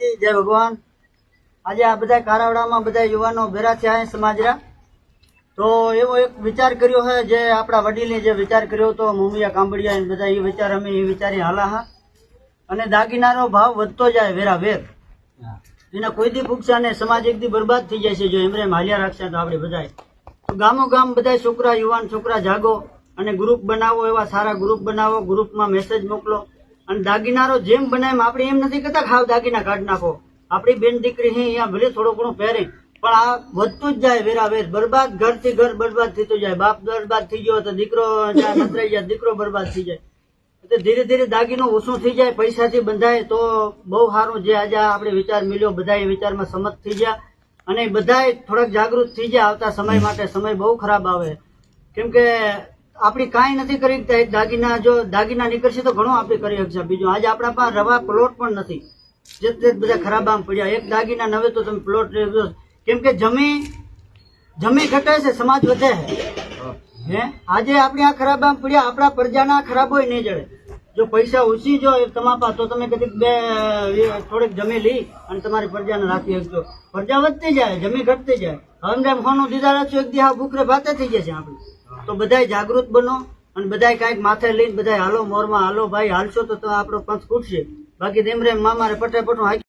જય ભગવાન. આજે આ બધા કારાવડામાં બધા યુવાનો ભેરા થયા સમાજરા તો એવો એક વિચાર કર્યો છે જે આપણા વડીલે જે વિચાર કર્યો હતો મુમિયા કાંબડિયા બધા એ વિચાર અમે એ વિચારી હાલા હા. અને દાગીનાનો ભાવ વધતો જાય વેરા વેર. એના કોઈ દી ભૂખશે ને સમાજ એક દી બરબાદ થઈ જાય છે જો એમરે હાલ્યા રાખશે તો આપણે બધાય તો ગામો ગામ બધા છોકરા યુવાન છોકરા જાગો અને ગ્રુપ બનાવો એવા સારા ગ્રુપ બનાવો ગ્રુપમાં મેસેજ મોકલો. અને દાગીનારો જેમ બનાવે આપણે એમ નથી કહેતા ખાવ દાગીના કાઢ નાખો. આપણી બેન દીકરી હે, અહીંયા ભલે થોડો ઘણું પહેરે, પણ આ વધતું જ જાય વેરા વેર બરબાદ ઘરથી ઘર બરબાદ થતું જાય. બાપ બરબાદ થઈ ગયો તો દીકરો નતરાઈ જાય, દીકરો બરબાદ થઈ જાય. એટલે ધીરે ધીરે દાગીનો ઓછું થઈ જાય, પૈસાથી બંધાય, તો બહુ સારું જે આજે આપણે વિચાર મળ્યો બધા એ વિચારમાં સમજ થઈ ગયા. અને બધાય થોડાક જાગૃત થઈ જાય આવતા સમય માટે. સમય બહુ ખરાબ આવે. કેમ કે આપણી કાંઈ નથી કરી દાગીના જો દાગીના નીકળશે તો ઘણું આપણે કરી શકશે. બીજું, આજે આપણા પાસે રવા પ્લોટ પણ નથી. જે તે બધા ખરાબ આમ પડ્યા. એક દાગીના નવે તો તમે પ્લોટ. કેમ કે જમી જમી ઘટે છે, સમાજ વધે છે. હે? આજે આપણે આ ખરાબ આમ પડ્યા, આપણા પ્રજાના ખરાબ હોય નહીં જડે. જો પૈસા ઓછી જો તમારા પાસે, તો તમે કદી બે થોડીક જમી લઈ અને તમારી પ્રજાને રાખી શકજો પ્રજા વધતી જાય જમી ઘટતી જાય. હવે જેમ હોનું દીધા રાખ્યું એક દી ભૂખરે ભાતે થઈ જશે આપણે. તો બધાય જાગૃત બનો અને બધાય કાંઈક માથે લઈને બધાય હાલો મોરમાં હાલો ભાઈ, હાલશો તો આપણો પંથ ખૂટશે. બાકી તેમ રેમ મામારે પટે પટું હાકી